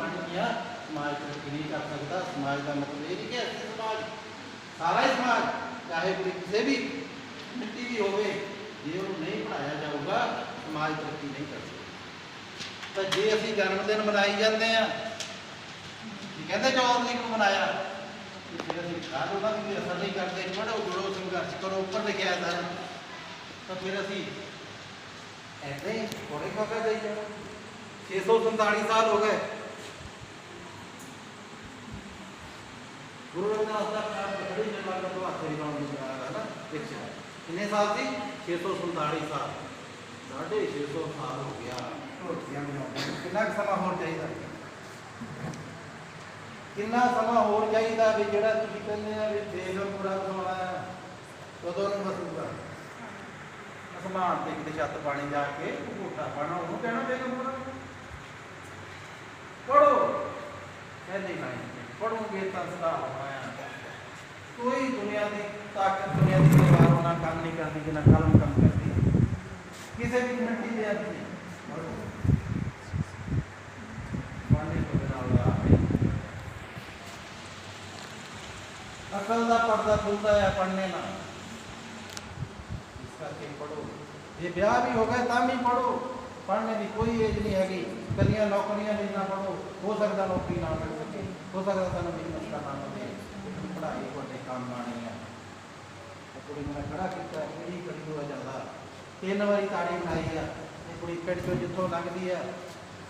ਬਣ ਗਿਆ ਸਮਾਜ ਤਰੱਕੀ ਨਹੀਂ ਕਰ ਸਕਦਾ, ਸਮਾਜ ਦਾ ਮਤਲਬ ਇਹ ਨਹੀਂ ਕਿ ਅਸੀਂ ਸਮਾਜ, ਸਾਰਾ ਹੀ ਸਮਾਜ, ਚਾਹੇ ਕੋਈ ਕਿਸੇ ਵੀ ਮਿੱਟੀ ਦੀ ਹੋਵੇ, ਜੇ ਉਹਨੂੰ ਨਹੀਂ ਪੜਾਇਆ ਜਾਊਗਾ, ਸਮਾਜ ਤਰੱਕੀ ਨਹੀਂ ਕਰ ਸਕਦਾ। ਤਾਂ ਜੇ ਅਸੀਂ ਜਨਮ ਦਿਨ ਮਨਾਈ ਜਾਂਦੇ ਆ ਕਹਿੰਦੇ 14 ਤਰੀਕ ਨੂੰ ਮਨਾਇਆ ਫਿਰ ਅਸੀਂ ਕਾਹਦੋਂ ਉਹਦਾ ਵੀ ਅਸਰ ਨਹੀਂ ਕਰਦੇ ਪੜੋ ਜੁੜੋ ਸੰਘਰਸ਼ ਕਰੋ, ਉੱਪਰ ਲਿਖਿਆ ਸਾਰਾ। ਤਾਂ ਫਿਰ ਅਸੀਂ ਐਦਾਂ ਹੀ ਥੋੜੇ ਜਾਈ ਜਾਣਾ 647 ਸਾਲ ਹੋ ਗਏ। ਗੁਰੂ ਰਵਿਦਾਸ ਦਾ ਕਾਲ ਬੜੀ ਜਮਾਤ ਦਾ ਤੋਂ ਹੱਥ ਹੀ ਦੀ ਹੈ ਨਾ ਦੇਖਿਆ ਕਿੰਨੇ ਸਾਲ ਸੀ? 647 ਸਾਲ। ਸਾਢੇ 600 ਸਾਲ ਹੋ ਗਿਆ। ਢੋਟੀਆਂ ਬਣਾਉਂਦੇ ਕਿੰਨਾ ਸਮਾਂ ਹੋਰ ਚਾਹੀਦਾ? ਕਿੰਨਾ ਸਮਾਂ ਹੋਰ ਚਾਹੀਦਾ ਵੀ ਜਿਹੜਾ ਤੁਸੀਂ ਕਹਿੰਦੇ ਆ ਵੀ ਦੇਖ ਪੂਰਾ ਸਮਾਂ ਕਦੋਂ ਨੂੰ ਵਸੂਗਾ ਅਸਮਾਨ ਤੇ ਕਿਤੇ ਛੱਤ ਪਾਣੀ ਜਾ ਕੇ ਘੋਟਾ ਪਾਣਾ ਉਹਨੂੰ ਕਹਿਣਾ ਦੇਖ ਪੂਰਾ ਪੜੋ ਕਹਿੰਦੇ ਨਹੀਂ ਪੜੋਗੇ ਤਾਂ ਸਦਾ ਹੋਣਾ ਕੋਈ ਦੁਨੀਆ ਦੀ ਤਾਕਤ, ਦੁਨੀਆ ਦੀ ਤਲਵਾਰ ਉਹਨਾਂ ਕੰਮ ਨਹੀਂ ਕਰਦੀ, ਜਿੰਨਾ ਕਲਮ ਕੰਮ ਕਰਦੀ ਕਿਸੇ ਵੀ ਮਿੱਟੀ ਦੇ ਅੰਦਰ ਅਕਲ ਦਾ ਪਰਦਾ ਖੁੱਲਦਾ ਹੈ ਪੜ੍ਹਨੇ ਨਾਲ। ਇਸ ਕਰਕੇ ਪੜੋ ਜੇ ਵਿਆਹ ਵੀ ਹੋ ਗਿਆ ਤਾਂ ਵੀ ਪੜੋ ਪੜ੍ਹਨੇ ਦੀ ਕੋਈ ਏਜ ਨਹੀਂ ਹੈਗੀ। ਕੱਲੀਆਂ ਨੌਕਰੀਆਂ ਲਈ ਨਾ ਪੜੋ ਹੋ ਸਕਦਾ ਨੌਕਰੀ ਨਾ ਮਿਲ ਸਕੇ, ਹੋ ਸਕਦਾ ਤੁਹਾਨੂੰ ਬਿਜ਼ਨਸ ਕਰਨਾ ਪਵੇ ਪੜ੍ਹਾਈ ਤੁਹਾਡੇ ਕੰਮ ਆਣੀ ਹੈ ਕੁੜੀ ਨੂੰ ਖੜਾ ਕੀਤਾ, ਕਿਹੜੀ ਕੜੀ ਹੋ ਜਾਂਦਾ? ਤਿੰਨ ਵਾਰੀ ਤਾੜੀ ਬਣਾਈ ਆ, ਇਹ ਕੁੜੀ ਪਿੰਡ ਚੋਂ ਜਿੱਥੋਂ ਲੰਘਦੀ ਆ।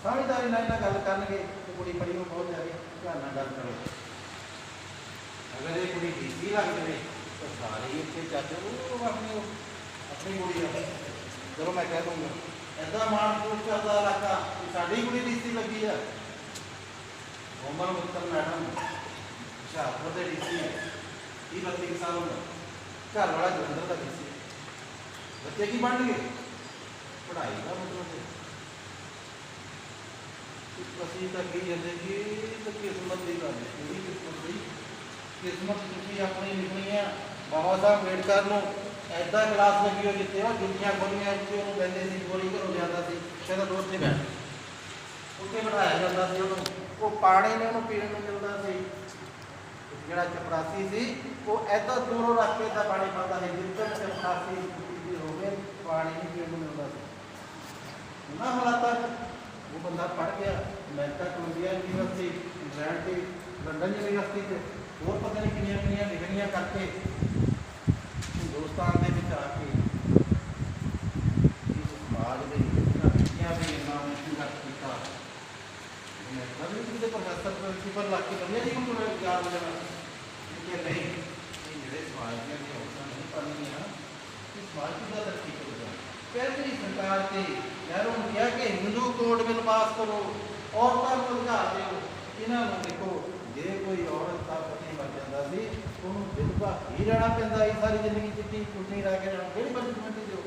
ਸਮਝਦਾਰੀ ਨਾਲ ਇਹਨਾਂ ਗੱਲ ਕਰਨਗੇ, ਤੇ ਕੁੜੀ ਬੜੀ ਨੂੰ ਬਹੁਤ ਜ਼ਿਆਦਾ ਧਿਆਨ ਨਾਲ ਗੱਲ ਕਰੋ। ਅਗਰ ਇਹ ਕੁੜੀ ਡੀਸੀ ਲੱਗ ਜਾਵੇ, ਤਾਂ ਸਾਰੇ ਇੱਥੇ ਚੱਜ ਉਹ ਆਪਣੀ ਆਪਣੀ ਕੁੜੀ ਆ। ਚਲੋ ਮੈਂ ਕਹਿ ਦੂੰਗਾ ਐਦਾਂ ਮਾਨਪੁਰ ਕਰਦਾ ਇਲਾਕਾ ਸਾਡੀ ਕੁੜੀ ਡੀਸੀ ਲੱਗੀ ਆ। ਉਮਰ ਮੁੱਤਰ ਮੈਡਮ, ਹੁਸ਼ਿਆਰਪੁਰ ਦੇ ਡੀਸੀ ਇਹ 32 ਸਾਲ ਉਮਰ। ਘਰ ਵਾਲਾ ਜਲੰਧਰ ਦਾ ਡੀਸੀ ਬੱਚੇ ਕੀ ਬਣਨਗੇ ਪੜ੍ਹਾਈ ਦਾ ਮਤਲਬ ਹੈ ਅਸੀਂ ਤਾਂ ਕਹੀ ਜਾਂਦੇ ਕਿ ਤਾਂ ਕਿਸਮਤ ਦੀ ਗੱਲ ਹੈ ਕਿਸਮਤ ਦੀ। ਕਿਸਮਤ ਤੁਸੀਂ ਆਪਣੀ ਲਿਖਣੀ ਹੈ ਬਾਬਾ ਸਾਹਿਬ ਅੰਬੇਡਕਰ ਨੂੰ ਐਦਾਂ ਕਲਾਸ ਲੱਗੀ ਹੋ ਜਿੱਥੇ ਉਹ ਜੁੱਤੀਆਂ ਖੋਲੀਆਂ ਉੱਤੇ ਉਹਨੂੰ ਕਹਿੰਦੇ ਸੀ, ਗੋਲੀ ਘਰੋਂ ਜਾਂਦਾ ਸੀ ਕਹਿੰਦਾ ਦੋਸਤ ਨਹੀਂ ਬੈਠ ਉੱਤੇ ਬਿਠਾਇਆ ਜਾਂਦਾ ਸੀ ਉਹਨੂੰ। ਉਹ ਪਾਣੀ ਨੇ ਉਹਨੂੰ ਪੀਣ ਨੂੰ ਮਿਲਦਾ ਸੀ। ਜਿਹੜਾ ਚਪੜਾਸੀ ਸੀ, ਉਹ ਐਦਾਂ ਦੂਰੋਂ ਰੱਖ ਕੇ ਤਾਂ ਪਾਣੀ ਪਾਉਂਦਾ ਸੀ ਜਿੱਦਾਂ ਚਪੜਾਸੀ ਦੀ ਹੋ ਪਾਣੀ ਨਹੀਂ ਪੀਣ ਨੂੰ ਮਿਲਦਾ ਸੀ। ਨਾ ਹਾਲਾਤਾਂ ਉਹ ਬੰਦਾ ਪੜ੍ਹ ਗਿਆ। ਅਮਰੀਕਾ ਕੋਲੰਬੀਆ ਯੂਨੀਵਰਸਿਟੀ, ਇੰਗਲੈਂਡ ਦੀ, ਲੰਡਨ ਯੂਨੀਵਰਸਿਟੀ ਤੇ ਹੋਰ ਪਤਾ ਨਹੀਂ ਕਿੰਨੀਆਂ ਕਿੰਨੀਆਂ ਡਿਗਰੀਆਂ ਕਰਕੇ ਹਿੰਦੁਸਤਾਨ ਦੇ ਵਿੱਚ ਆ ਕੇ ਇਸ ਸਮਾਜ ਦੇ ਇਹਨਾਂ ਵਿਚਿਆਂ ਵੀ ਨਾਮ ਸੰਘਰਸ਼ ਕੀਤਾ। ਮੈਂ ਕਦੇ ਵੀ ਪ੍ਰੋਫੈਸਰ ਪ੍ਰਿੰਸੀਪਲ ਲਾ ਕੇ ਬੰਦੇ ਜੀ ਨੂੰ ਯਾਦ ਲੈਣਾ ਕਿ ਨਹੀਂ, ਇਹ ਜਿਹੜੇ ਸਮਾਜ ਦੀਆਂ ਜਿਹੜੀਆਂ ਔਰਤਾਂ ਨਹੀਂ ਪੜ੍ਹਨੀਆਂ ਇਹ ਸਮਾਜ ਕਿੱਦਾਂ ਤਰੱਕੀ ਕਰੂਗਾ? ਪਹਿਲੀ ਸਰਕਾਰ ਤੇ ਨਹਿਰੂ ਨੂੰ ਕਿਹਾ ਕਿ ਹਿੰਦੂ ਕੋਡ ਬਿੱਲ ਪਾਸ ਕਰੋ, ਔਰਤਾਂ ਨੂੰ ਅਧਿਕਾਰ ਦਿਓ, ਇਹਨਾਂ ਨੂੰ ਦੇਖੋ ਜੇ ਕੋਈ ਔਰਤ ਦਾ ਪਤੀ ਮਰ ਜਾਂਦਾ ਸੀ, ਉਹਨੂੰ ਵਿਧਵਾ ਹੀ ਰਹਿਣਾ ਪੈਂਦਾ ਸੀ, ਸਾਰੀ ਜ਼ਿੰਦਗੀ ਚਿੱਟੀ ਚੁੰਨੀ ਰਹਿ ਕੇ ਰਹਿਣਾ, ਕਿਹੜੀ ਬੰਦੀ ਦਿਓ,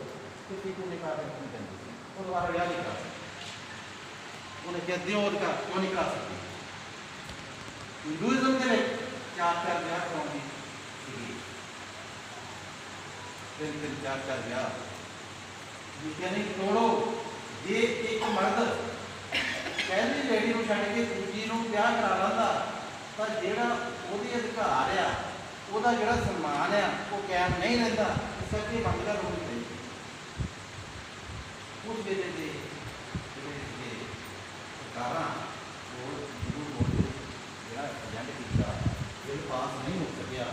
ਚਿੱਟੀ ਚੁੰਨੀ ਪਾ ਕੇ ਰੱਖਣੀ ਪੈਂਦੀ ਸੀ। ਉਹ ਦੁਬਾਰਾ ਵਿਆਹ ਨਹੀਂ ਕਰ ਸਕਦੀ। ਉਹਨੇ ਕਿਹਾ ਦਿਓ ਅਧਿਕਾਰ ਕਿਉਂ ਨਹੀਂ ਕਰ ਸਕਦੀ। ਹਿੰਦੂਇਜ਼ਮ ਦੇ ਵਿੱਚ ਚਾਰ ਚਾਰ ਵਿਆਹ ਕਰਾਉਂਦੀ ਸੀਗੀ ਫਿਰ ਫਿਰ ਚਾਰ ਚਾਰ ਵਿਆਹ। ਯਾਨੀ ਤੋੜੋ, ਜੇ ਇੱਕ ਮਰਦ ਪਹਿਲੀ ਲੇਡੀ ਨੂੰ ਛੱਡ ਕੇ ਦੂਜੀ ਨੂੰ ਵਿਆਹ ਕਰਾ ਲੈਂਦਾ ਤਾਂ ਜਿਹੜਾ ਉਹਦੇ ਅਧਿਕਾਰ ਆ ਉਹਦਾ ਜਿਹੜਾ ਸਨਮਾਨ ਆ ਉਹ ਕਾਇਮ ਨਹੀਂ ਰਹਿੰਦਾ ਕਰਕੇ ਮੰਗਦਾ ਰੋਣੀ ਚਾਹੀਦੀ ਉਸ ਵੇਲੇ ਦੇ ਜਿਹੜੇ ਸਰਕਾਰਾਂ ਉਹ ਜ਼ਰੂਰ ਬੋਲੇ ਜਿਹੜਾ ਏਜੰਟ ਕੀਤਾ ਇਹ ਪਾਸ ਨਹੀਂ ਹੋ ਸਕਿਆ।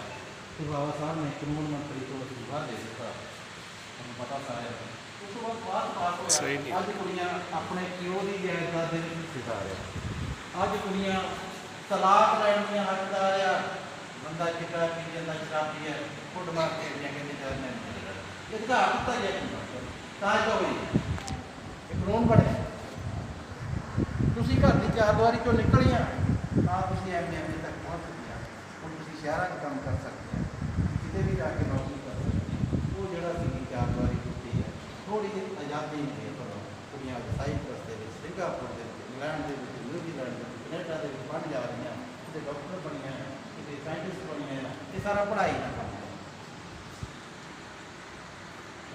ਤੇ ਬਾਬਾ ਸਾਹਿਬ ਨੇ ਕਾਨੂੰਨ ਮੰਤਰੀ ਤੋਂ ਅਸਤੀਫਾ ਦੇ ਦਿੱਤਾ। ਤੁਹਾਨੂੰ ਪਤਾ ਸਾਰਿਆਂ ਨੂੰ। ਉਸ ਤੋਂ ਬਾਅਦ ਬਾਅਦ ਪਾਸ ਹੋਇਆ। ਅੱਜ ਕੁੜੀਆਂ ਆਪਣੇ ਪਿਓ ਦੀ ਜਾਇਦਾਦ ਦੇ ਵਿੱਚ ਹਿੱਸੇਦਾਰ ਆ। ਅੱਜ ਕੁੜੀਆਂ ਤਲਾਕ ਲੈਣ ਦੀਆਂ ਹੱਕਦਾਰ ਆ, ਬੰਦਾ ਚਿੱਟਾ ਪੀ ਜਾਂਦਾ, ਸ਼ਰਾਬੀ ਹੈ ਫੁੱਟ ਮਾਰ ਕੇ ਜਾਂ ਕਹਿੰਦੇ ਚਾਰ ਮੈਂ ਇਹ ਅਧਿਕਾਰ ਦਿੱਤਾ ਗਿਆ ਕਿ ਤਾਂ ਤਾਂ ਹੋਈ ਇਹ ਕਾਨੂੰਨ ਬਣਿਆ ਤੁਸੀਂ ਘਰ ਦੀ ਚਾਰ ਦੀਵਾਰੀ ਚੋਂ ਨਿਕਲੀਆਂ, ਤਾਂ ਤੁਸੀਂ ਐਵੇਂ ਐਵੇਂ ਤੱਕ ਪਹੁੰਚ ਸਕਦੇ ਆ ਹੁਣ ਤੁਸੀਂ ਸ਼ਹਿਰਾਂ 'ਚ ਕੰਮ ਕਰ ਸਕਦੇ ਆ ਕਿਤੇ ਵੀ ਜਾ ਕੇ ਨੌਕਰੀ ਕਰ ਸਕਦੇ ਆ ਉਹ ਜਿਹੜਾ ਸੀ ਚਾਰ ਦੀਵਾਰੀ ਟੁੱਟੀ ਹੈ ਥੋੜੀ ਜਿਹੀ ਆਜ਼ਾਦੀ ਮਿਲੀ ਹੈ ਪਰ। ਕੁੜੀਆਂ ਸਾਈਪਰਸ ਦੇ ਵਿੱਚ, ਸਿੰਗਾਪੁਰ ਦੇ ਵਿੱਚ, ਇੰਗਲੈਂਡ ਦੇ ਵਿੱਚ, ਨਿਊਜ਼ੀਲੈਂਡ ਦੇ ਵਿੱਚ ਦੇ ਵਿੱਚ ਪੜ੍ਹਨ ਜਾ ਰਹੀਆਂ, ਕਿਤੇ ਡਾਕਟਰ ਬਣੀਆਂ, ਕਿਤੇ ਸਾਇੰਟਿਸਟ ਬਣੀਆਂ ਇਹ ਸਾਰਾ ਪੜ੍ਹਾਈ ਦਾ ਕੰਮ ਹੈ।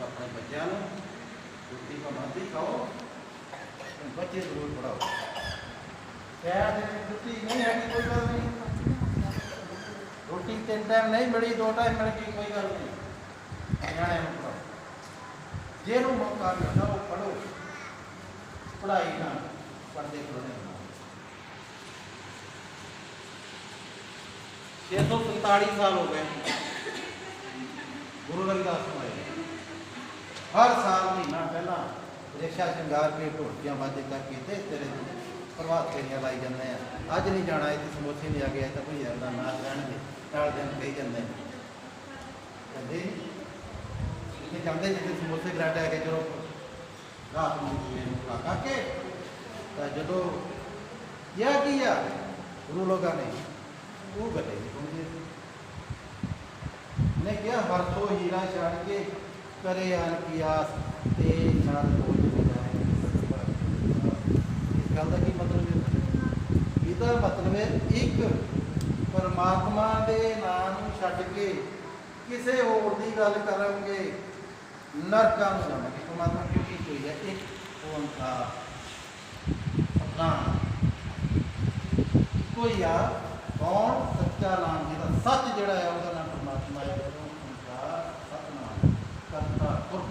ਆਪਣੇ ਬੱਚਿਆਂ ਨੂੰ ਰੋਟੀ ਕਮਾਉਂਦੀ ਖਾਓ ਬੱਚੇ ਜ਼ਰੂਰ ਪੜਾਓ ਸ਼ਹਿਰ ਦੇ ਵਿੱਚ ਛੁੱਟੀ ਨਹੀਂ ਹੈਗੀ, ਕੋਈ ਗੱਲ ਨਹੀਂ। ਰੋਟੀ ਤਿੰਨ ਟਾਈਮ ਨਹੀਂ ਮਿਲੀ, ਦੋ ਟਾਈਮ ਮਿਲ ਗਈ, ਕੋਈ ਗੱਲ ਨਹੀਂ। ਨਿਆਣੇ ਨੂੰ ਪੜਾਓ ਜਿਹਨੂੰ ਮੌਕਾ ਮਿਲਦਾ, ਉਹ ਪੜੋ ਪੜ੍ਹਾਈ ਨਾਲ ਪੜਦੇ ਪੜਦੇ 647 ਸਾਲ ਹੋ ਗਏ। ਗੁਰੂ ਰਵਿਦਾਸ ਨੂੰ ਆਏ ਹਰ ਸਾਲ ਮਹੀਨਾ ਪਹਿਲਾਂ ਰਿਕਸ਼ਾ, ਸ਼ਿੰਗਾਰ, ਕੇ ਢੋਲਕੀਆਂ ਵਾਜੇ ਕਰਕੇ ਤੇ ਤੇਰੇ ਪ੍ਰਭਾਤ ਫੇਰੀਆਂ ਲਾਈ ਜਾਂਦੇ ਆ। ਅੱਜ ਨਹੀਂ ਜਾਣਾ, ਇੱਥੇ ਸਮੋਸੇ ਨਹੀਂ ਆ ਗਿਆ ਤਾਂ ਕੋਈ ਜਾਂਦਾ ਨਾ ਰਹਿਣਗੇ, ਨਾਲ ਦਿਨ ਕਹੀ ਜਾਂਦੇ ਕਹਿੰਦੇ ਇੱਥੇ ਜਾਂਦੇ ਜਿੱਥੇ ਸਮੋਸੇ ਗਰਾਟਾ ਆ ਕੇ ਚਲੋ ਰਾਤ ਨੂੰ ਜੂਏ ਨੂੰ ਕੇ, ਤਾਂ ਜਦੋਂ ਇਹ ਕੀ ਆ? ਗੁਰੂ ਲੋਕਾਂ ਨੇ, ਉਹ ਗੱਲੇ। ਨੇ ਕਿਹਾ, ਵਰਤੋ ਹੀਰਾ ਛੱਡ ਕੇ ਕਰੇ ਆਨ ਕੀ ਤੇ ਨਾਲ ਪਹੁੰਚ ਜਾਏ। ਇਸ ਗੱਲ ਦਾ ਕੀ ਮਤਲਬ ਹੈ? ਇਹਦਾ ਮਤਲਬ ਹੈ, ਇੱਕ ਪਰਮਾਤਮਾ ਦੇ ਨਾਮ ਨੂੰ ਛੱਡ ਕੇ ਕਿਸੇ ਹੋਰ ਦੀ ਗੱਲ ਕਰਾਂਗੇ ਨਰਕਾਂ ਨੂੰ ਜਾਵਾਂਗੇ ਪਰਮਾਤਮਾ ਕਿਉਂਕਿ ਹੈ? ਇੱਕ ਓੰਕਾਰ। ਆਪਣਾ ਕੋਈ ਆ ਕੌਣ? ਸੱਚਾ ਨਾਮ ਜਿਹਦਾ ਸੱਚ ਜਿਹੜਾ ਹੈ ਉਹਦਾ ਨਾਮ ਪਰਮਾਤਮਾ ਹੈ। ਉਹ ਓੰਕਾਰ ਸਤਨਾਮ ਕਰਤਾ ਪੁਰਖ,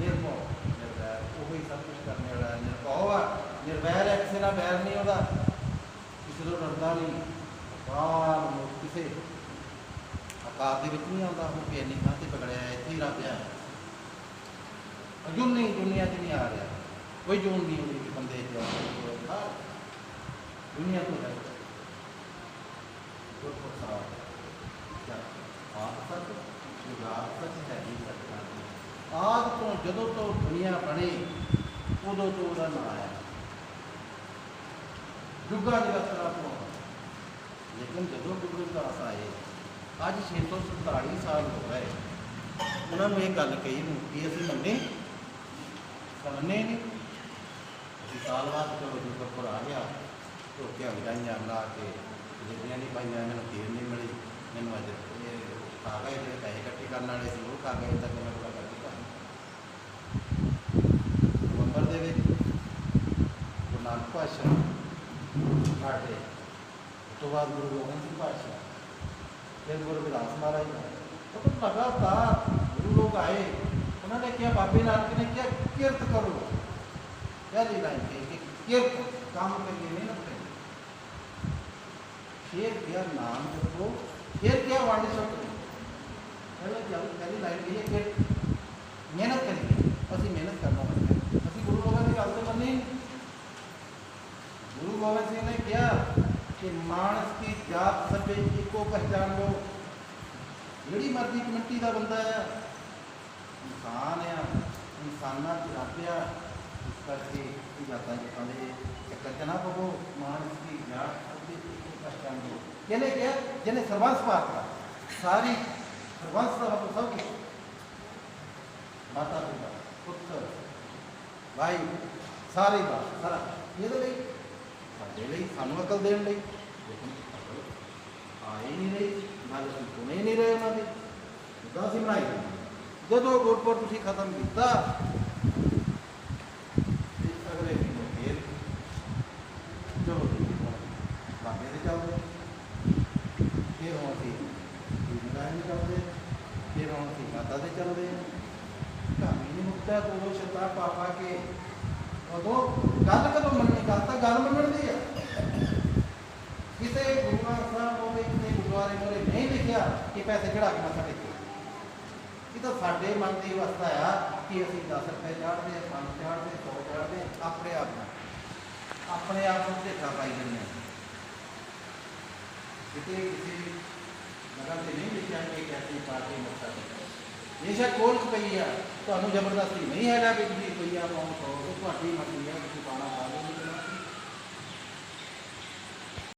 ਨਿਰਭਉ, ਨਿਰਵੈਰ। ਉਹ ਹੀ ਸਭ ਕੁਝ ਕਰਨ ਵਾਲਾ ਹੈ, ਨਿਰਭਉ ਆ। ਨਿਰਵੈਰ ਹੈ, ਕਿਸੇ ਨਾਲ ਵੈਰ ਨਹੀਂ ਉਹਦਾ। ਕਿਸੇ ਤੋਂ ਡਰਦਾ ਨਹੀਂ। ਬਾਹਰ ਕਿਸੇ। ਆਕਾਰ ਦੇ ਵਿੱਚ ਨਹੀਂ ਆਉਂਦਾ, ਉਹ ਕਿ ਇੰਨੀ ਥਾਂ ਤੇ ਪਕੜਿਆ ਇੱਥੇ ਹੀ ਰੱਖ ਪਿਆ ਅਜੂਨ ਨਹੀਂ ਦੁਨੀਆ 'ਚ ਨਹੀਂ ਆ ਰਿਹਾ। ਕੋਈ ਜੂਨ ਨਹੀਂ ਹੁੰਦੀ ਬੰਦੇ ਚ ਦੁਨੀਆ ਤੋਂ ਹੈ ਗੁਰ ਪ੍ਰਸਾਦ ਆਪ ਸੱਚ ਜੁਗਾਦ ਸੱਚ ਹੈ ਹੀ ਸੱਚ ਆਦ ਤੋਂ ਜਦੋਂ ਤੋਂ ਦੁਨੀਆ ਬਣੀ ਉਦੋਂ ਤੋਂ ਉਹਦਾ ਨਾਂ ਆਇਆ ਜੁਗਾ ਜਗਤਰਾ ਤੋਂ ਲੇਕਿਨ ਜਦੋਂ ਗੁਰੂ ਰਵਿਦਾਸ ਆਏ ਅੱਜ 647 ਸਾਲ ਹੋ ਗਏ ਉਹਨਾਂ ਨੂੰ ਇਹ ਗੱਲ ਕਹੀ ਨੂੰ ਕਿ ਅਸੀਂ ਮੰਨੇ ਸਮਝੇ ਨਹੀਂ ਅਸੀਂ ਸਾਲ ਬਾਅਦ ਚਲੋ ਜੁਗਪੁਰ ਆ ਗਿਆ ਧੋਕਿਆ ਵਿਦਾਈਆਂ ਲਾ ਕੇ ਜਿਹੜੀਆਂ ਨਹੀਂ ਪਾਈਆਂ ਮੈਨੂੰ ਖੀਰ ਨਹੀਂ ਮਿਲੀ। ਮੈਨੂੰ ਅੱਜ ਇਹ ਆ ਜਿਹੜੇ ਪੈਸੇ ਇਕੱਠੇ ਕਰਨ ਵਾਲੇ ਸੀ, ਉਹ ਖਾ ਗਏ ਤਾਂ ਮੈਂ ਬੜਾ ਕਰਕੇ ਨਵੰਬਰ ਦੇ ਵਿੱਚ ਗੁਰੂ ਨਾਨਕ ਪਾਤਸ਼ਾਹ ਸਾਡੇ, ਉਸ ਤੋਂ ਬਾਅਦ ਗੁਰੂ ਗੋਬਿੰਦ ਸਿੰਘ ਪਾਤਸ਼ਾਹ, ਫਿਰ ਗੁਰੂ ਰਵਿਦਾਸ ਮਹਾਰਾਜ ਉਹ ਤਾਂ ਲਗਾਤਾਰ ਗੁਰੂ ਲੋਕ ਆਏ। ਉਹਨਾਂ ਨੇ ਕਿਹਾ, ਬਾਬੇ ਨਾਨਕ ਨੇ ਕਿਹਾ, ਕਿਰਤ ਕਰੋ। ਪਹਿਲੀ ਲਾਈਨ ਕਹੀ ਕਿ ਕਿਰਤ ਕੰਮ ਕਰੀਏ ਮਿਹਨਤ ਕਰੀਏ ਫਿਰ ਕਿਹਾ ਨਾਮ ਜਪੋ ਫਿਰ ਕਿਹਾ ਵੰਡ ਛਕੋ ਪਹਿਲੇ ਕਿਹਾ ਪਹਿਲੀ ਲਾਈਨ ਕਹੀ ਹੈ ਕਿ ਮਿਹਨਤ ਕਰੀਏ। ਅਸੀਂ ਮਿਹਨਤ ਕਰਨਾ ਹੁੰਦਾ ਹੈ। ਅਸੀਂ ਗੁਰੂ ਲੋਕਾਂ ਦੀ ਗੱਲ ਤੇ ਮੰਨੀ ਗੁਰੂ ਗੋਬਿੰਦ ਸਿੰਘ ਨੇ ਕਿਹਾ ਕਿ ਮਾਨਸ ਦੀ ਜਾਤ ਸਭੇ ਇੱਕੋ ਪਹਿਚਾਨ ਲੋ ਜਿਹੜੀ ਮਰਜ਼ੀ ਕਮੇਟੀ ਦਾ ਬੰਦਾ ਹੈ ਇਨਸਾਨ ਆ, ਇਨਸਾਨਾਂ ਚ ਰੱਬਿਆ ਇਸ ਕਰਕੇ ਜਾਤਾਂ ਜੁਤਾਂ ਦੇ ਚੱਕਰ ਚ ਨਾ ਪਵੋ। ਮਾਨਸ ਦੀ ਜਾਤ ਸਭੇ ਇੱਕੋ ਪਹਿਚਾਨ ਲੋ ਇਹਨੇ ਕਿਹਾ ਜਿਹਨੇ ਸਰਵੰਸ ਪਾਤਾ ਸਾਰੀ ਸਰਵੰਸ ਦਾ ਮਤਲਬ ਸਭ ਕੁਛ ਮਾਤਾ ਪਿਤਾ ਪੁੱਤਰ ਭਾਈ ਇਹਦੇ ਲਈ ਸਾਡੇ ਲਈ ਸਾਨੂੰ ਅਕਲ ਦੇਣ ਲਈ ਲੇਕਿਨ ਅਕਲ ਆਈ ਨਹੀਂ ਰਹੀ ਨਾਲ ਸੁਣੇ ਨਹੀਂ ਰਹੇ ਉਹਨਾਂ ਦੀ ਜਿੱਦਾਂ ਬਣਾਈ ਜਦੋਂ ਗੁਰਪੁਰ ਤੁਸੀਂ ਖਤਮ ਕੀਤਾ ਤੇ ਅਗਲੇ ਦਿਨ ਫੇਰ ਚਲੋ ਜੀ, ਹੁਣ ਬਾਬੇ ਦੇ ਚੱਲਦੇ ਫਿਰ ਹੁਣ ਅਸੀਂ ਗੁਰਦਾਸ ਦੇ ਚੱਲਦੇ ਫਿਰ ਹੁਣ ਅਸੀਂ ਮਾਤਾ ਦੇ ਚੱਲਦੇ ਹਾਂ ਕਹਾਣੀ ਨਹੀਂ ਮੁਕਤਾ ਤੋਂ ਸ਼ਤਾ ਪਾਪਾ ਕੇ ਉਦੋਂ ਗੱਲ ਕਦੋਂ ਮੰਨਣੀ? ਗੱਲ ਤਾਂ ਗੱਲ ਮੰਨਣ ਦੀ ਆ। ਕਿਸੇ ਗੁਰੂਆਂ ਸਾਹਿਬ ਹੋਵੇ ਕਿਸੇ ਗੁਰਦੁਆਰੇ ਮੋਰੇ ਨਹੀਂ ਲਿਖਿਆ ਕਿ ਪੈਸੇ ਚੜਾ ਕੇ ਮੱਥਾ ਟੇਕੋ ਇਹ ਤਾਂ ਸਾਡੇ ਮਨ ਦੀ ਅਵਸਥਾ ਆ ਕਿ ਅਸੀਂ 10 ਰੁਪਏ ਚਾੜਦੇ 5 ਚਾੜਦੇ 100 ਚਾੜਦੇ ਆਪਣੇ ਆਪ ਨੂੰ। ਆਪਣੇ ਆਪ ਨੂੰ ਢੇਠਾ ਪਾਈ ਜਾਂਦੇ ਹਾਂ ਕਿਤੇ ਕਿਸੇ ਜਗ੍ਹਾ ਤੇ ਨਹੀਂ ਲਿਖਿਆ ਕਿ ਕੈਸੀ ਪਾ ਮੱਥਾ ਟੇਕੋ ਬੇਸ਼ੱਕ ਕੋਲ ਪਈ ਆ। ਤੁਹਾਨੂੰ ਜ਼ਬਰਦਸਤੀ ਨਹੀਂ ਹੈਗਾ ਕਿ ਤੁਸੀਂ ਕੋਈ ਆਪਾਂ ਸੌ ਉਹ ਤੁਹਾਡੀ ਮਰਜ਼ੀ ਹੈ ਤੁਸੀਂ ਪਾਣਾ